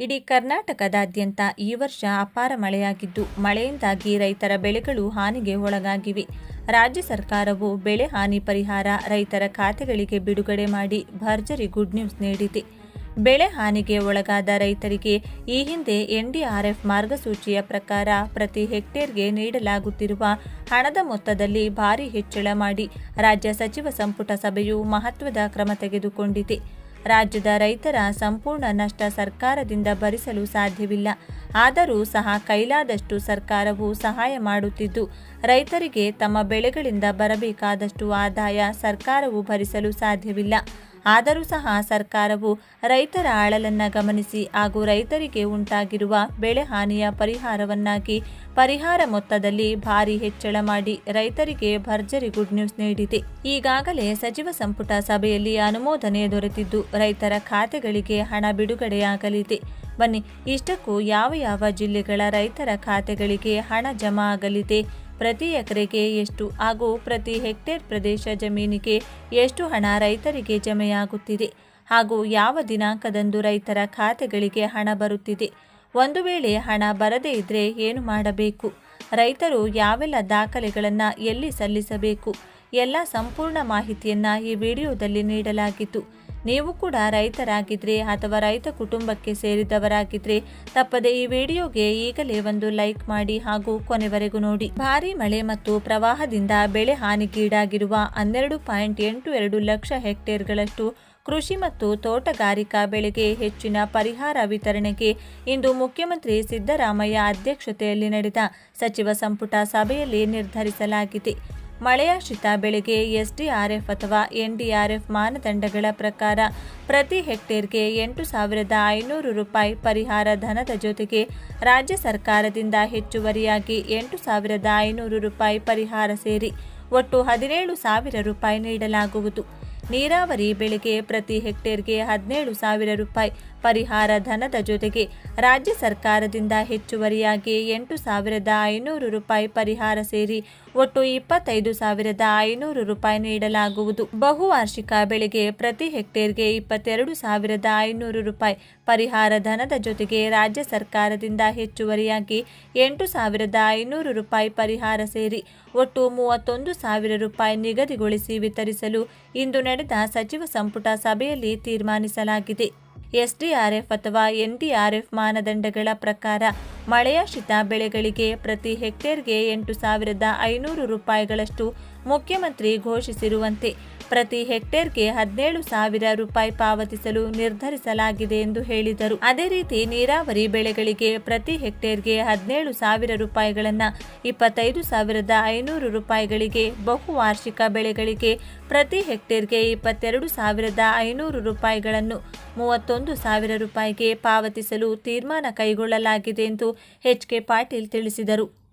ಇಡೀ ಕರ್ನಾಟಕದಾದ್ಯಂತ ಈ ವರ್ಷ ಅಪಾರ ಮಳೆಯಾಗಿದ್ದು, ಮಳೆಯಿಂದಾಗಿ ರೈತರ ಬೆಳೆಗಳು ಹಾನಿಗೆ ಒಳಗಾಗಿವೆ. ರಾಜ್ಯ ಸರ್ಕಾರವು ಬೆಳೆ ಹಾನಿ ಪರಿಹಾರ, ರೈತರ ಖಾತೆಗಳಿಗೆ ಬಿಡುಗಡೆ ಮಾಡಿ ಭರ್ಜರಿ ಗುಡ್ ನ್ಯೂಸ್ ನೀಡಿದೆ. ಬೆಳೆ ಹಾನಿಗೆ ಒಳಗಾದ ರೈತರಿಗೆ ಈ ಹಿಂದೆ ಎನ್ಡಿಆರ್ಎಫ್ ಮಾರ್ಗಸೂಚಿಯ ಪ್ರಕಾರ ಪ್ರತಿ ಹೆಕ್ಟೇರ್ಗೆ ನೀಡಲಾಗುತ್ತಿರುವ ಹಣದ ಮೊತ್ತದಲ್ಲಿ ಭಾರಿ ಹೆಚ್ಚಳ ಮಾಡಿ ರಾಜ್ಯ ಸಚಿವ ಸಂಪುಟ ಸಭೆಯು ಮಹತ್ವದ ಕ್ರಮ ತೆಗೆದುಕೊಂಡಿದೆ. ರಾಜ್ಯದ ರೈತರ ಸಂಪೂರ್ಣ ನಷ್ಟ ಸರ್ಕಾರದಿಂದ ಭರಿಸಲು ಸಾಧ್ಯವಿಲ್ಲ. ಆದರೂ ಸಹ ಕೈಲಾದಷ್ಟು ಸರ್ಕಾರವು ಸಹಾಯ ಮಾಡುತ್ತಿದ್ದು, ರೈತರಿಗೆ ತಮ್ಮ ಬೆಳೆಗಳಿಂದ ಬರಬೇಕಾದಷ್ಟು ಆದಾಯ ಸರ್ಕಾರವು ಭರಿಸಲು ಸಾಧ್ಯವಿಲ್ಲ. ಆದರೂ ಸಹ ಸರ್ಕಾರವು ರೈತರ ಅಳಲನ್ನು ಗಮನಿಸಿ ಹಾಗೂ ರೈತರಿಗೆ ಉಂಟಾಗಿರುವ ಬೆಳೆ ಹಾನಿಯ ಪರಿಹಾರವನ್ನಾಗಿ ಪರಿಹಾರ ಮೊತ್ತದಲ್ಲಿ ಭಾರಿ ಹೆಚ್ಚಳ ಮಾಡಿ ರೈತರಿಗೆ ಭರ್ಜರಿ ಗುಡ್ ನ್ಯೂಸ್ ನೀಡಿದೆ. ಈಗಾಗಲೇ ಸಚಿವ ಸಂಪುಟ ಸಭೆಯಲ್ಲಿ ಅನುಮೋದನೆ ದೊರೆತಿದ್ದು ರೈತರ ಖಾತೆಗಳಿಗೆ ಹಣ ಬಿಡುಗಡೆಯಾಗಲಿದೆ. ಬನ್ನಿ, ಇಷ್ಟಕ್ಕೂ ಯಾವ ಯಾವ ಜಿಲ್ಲೆಗಳ ರೈತರ ಖಾತೆಗಳಿಗೆ ಹಣ ಜಮಾ ಆಗಲಿದೆ? ಪ್ರತಿ ಎಕರೆಗೆ ಎಷ್ಟು ಹಾಗೂ ಪ್ರತಿ ಹೆಕ್ಟೇರ್ ಪ್ರದೇಶ ಜಮೀನಿಗೆ ಎಷ್ಟು ಹಣ ರೈತರಿಗೆ ಜಮೆಯಾಗುತ್ತಿದೆ ಹಾಗೂ ಯಾವ ದಿನಾಂಕದಂದು ರೈತರ ಖಾತೆಗಳಿಗೆ ಹಣ ಬರುತ್ತಿದೆ? ಒಂದು ವೇಳೆ ಹಣ ಬರದೇ ಇದ್ರೆ ಏನು ಮಾಡಬೇಕು? ರೈತರು ಯಾವೆಲ್ಲ ದಾಖಲೆಗಳನ್ನು ಎಲ್ಲಿ ಸಲ್ಲಿಸಬೇಕು? ಎಲ್ಲ ಸಂಪೂರ್ಣ ಮಾಹಿತಿಯನ್ನು ಈ ವಿಡಿಯೋದಲ್ಲಿ ನೀಡಲಾಗಿತ್ತು. ನೀವು ಕೂಡ ರೈತರಾಗಿದ್ರೆ ಅಥವಾ ರೈತ ಕುಟುಂಬಕ್ಕೆ ಸೇರಿದವರಾಗಿದ್ರೆ ತಪ್ಪದೆ ಈ ವಿಡಿಯೋಗೆ ಈಗಲೇ ಒಂದು ಲೈಕ್ ಮಾಡಿ ಹಾಗೂ ಕೊನೆವರೆಗೂ ನೋಡಿ. ಭಾರಿ ಮಳೆ ಮತ್ತು ಪ್ರವಾಹದಿಂದ ಬೆಳೆ ಹಾನಿಗೀಡಾಗಿರುವ ಹನ್ನೆರಡು ಪಾಯಿಂಟ್ ಎಂಟು ಎರಡು ಲಕ್ಷ ಹೆಕ್ಟೇರ್ಗಳಷ್ಟು ಕೃಷಿ ಮತ್ತು ತೋಟಗಾರಿಕಾ ಬೆಳೆಗೆ ಹೆಚ್ಚಿನ ಪರಿಹಾರ ವಿತರಣೆಗೆ ಇಂದು ಮುಖ್ಯಮಂತ್ರಿ ಸಿದ್ದರಾಮಯ್ಯ ಅಧ್ಯಕ್ಷತೆಯಲ್ಲಿ ನಡೆದ ಸಚಿವ ಸಂಪುಟ ಸಭೆಯಲ್ಲಿ ನಿರ್ಧರಿಸಲಾಗಿದೆ. ಮಳೆಯಾಶ್ರಿತ ಬೆಳೆಗೆ ಎಸ್ಡಿಆರ್ಎಫ್ ಅಥವಾ ಎನ್ಡಿಆರ್ಎಫ್ ಮಾನದಂಡಗಳ ಪ್ರಕಾರ ಪ್ರತಿ ಹೆಕ್ಟೇರ್ಗೆ ಎಂಟು ಸಾವಿರದ ಐನೂರು ರೂಪಾಯಿ ಪರಿಹಾರ ಧನದ ಜೊತೆಗೆ ರಾಜ್ಯ ಸರ್ಕಾರದಿಂದ ಹೆಚ್ಚುವರಿಯಾಗಿ ಎಂಟು ಸಾವಿರದ ಐನೂರು ರೂಪಾಯಿ ಪರಿಹಾರ ಸೇರಿ ಒಟ್ಟು ಹದಿನೇಳು ಸಾವಿರ ರೂಪಾಯಿ ನೀಡಲಾಗುವುದು. ನೀರಾವರಿ ಬೆಳೆಗೆ ಪ್ರತಿ ಹೆಕ್ಟೇರ್ಗೆ ಹದಿನೇಳು ಸಾವಿರ ರೂಪಾಯಿ ಪರಿಹಾರ ಧನದ ಜೊತೆಗೆ ರಾಜ್ಯ ಸರ್ಕಾರದಿಂದ ಹೆಚ್ಚುವರಿಯಾಗಿ ಎಂಟು ಸಾವಿರದ ಐನೂರು ರೂಪಾಯಿ ಪರಿಹಾರ ಸೇರಿ ಒಟ್ಟು ಇಪ್ಪತ್ತೈದು ಸಾವಿರದ ಐನೂರು ರೂಪಾಯಿ ನೀಡಲಾಗುವುದು. ಬಹುವಾರ್ಷಿಕ ಬೆಳೆಗೆ ಪ್ರತಿ ಹೆಕ್ಟೇರ್ಗೆ ಇಪ್ಪತ್ತೆರಡು ಸಾವಿರದ ಐನೂರು ರೂಪಾಯಿ ಪರಿಹಾರ ಧನದ ಜೊತೆಗೆ ರಾಜ್ಯ ಸರ್ಕಾರದಿಂದ ಹೆಚ್ಚುವರಿಯಾಗಿ ಎಂಟು ಸಾವಿರದ ಐನೂರು ರೂಪಾಯಿ ಪರಿಹಾರ ಸೇರಿ ಒಟ್ಟು ಮೂವತ್ತೊಂದು ಸಾವಿರ ರೂಪಾಯಿ ನಿಗದಿಗೊಳಿಸಿ ವಿತರಿಸಲು ಇಂದು ನಡೆದ ಸಚಿವ ಸಂಪುಟ ಸಭೆಯಲ್ಲಿ ತೀರ್ಮಾನಿಸಲಾಗಿದೆ. ಎಸ್ಡಿಆರ್ಎಫ್ ಅಥವಾ ಎನ್ಡಿಆರ್ಎಫ್ ಮಾನದಂಡಗಳ ಪ್ರಕಾರ ಮಳೆಯಾಶ್ರಿತ ಬೆಳೆಗಳಿಗೆ ಪ್ರತಿ ಹೆಕ್ಟೇರ್ಗೆ ಎಂಟು ಸಾವಿರದ ಐನೂರು ರೂಪಾಯಿಗಳಷ್ಟು ಮುಖ್ಯಮಂತ್ರಿ ಘೋಷಿಸಿರುವಂತೆ ಪ್ರತಿ ಹೆಕ್ಟೇರ್ಗೆ ಹದಿನೇಳು ಸಾವಿರ ರೂಪಾಯಿ ಪಾವತಿಸಲು ನಿರ್ಧರಿಸಲಾಗಿದೆ ಎಂದು ಹೇಳಿದರು. ಅದೇ ರೀತಿ ನೀರಾವರಿ ಬೆಳೆಗಳಿಗೆ ಪ್ರತಿ ಹೆಕ್ಟೇರ್ಗೆ ಹದಿನೇಳು ಸಾವಿರ ರೂಪಾಯಿಗಳನ್ನು ಇಪ್ಪತ್ತೈದು ಸಾವಿರದ ಐನೂರು ರೂಪಾಯಿಗಳಿಗೆ ಬಹುವಾರ್ಷಿಕ ಬೆಳೆಗಳಿಗೆ ಪ್ರತಿ ಹೆಕ್ಟೇರ್ಗೆ ಇಪ್ಪತ್ತೆರಡು ಸಾವಿರದ ಐನೂರು ರೂಪಾಯಿಗಳನ್ನು ಮೂವತ್ತೊಂದು ಸಾವಿರ ರೂಪಾಯಿಗೆ ಪಾವತಿಸಲು ತೀರ್ಮಾನ ಕೈಗೊಳ್ಳಲಾಗಿದೆ ಎಂದು ಎಚ್ ಕೆ ಪಾಟೀಲ್ ತಿಳಿಸಿದರು.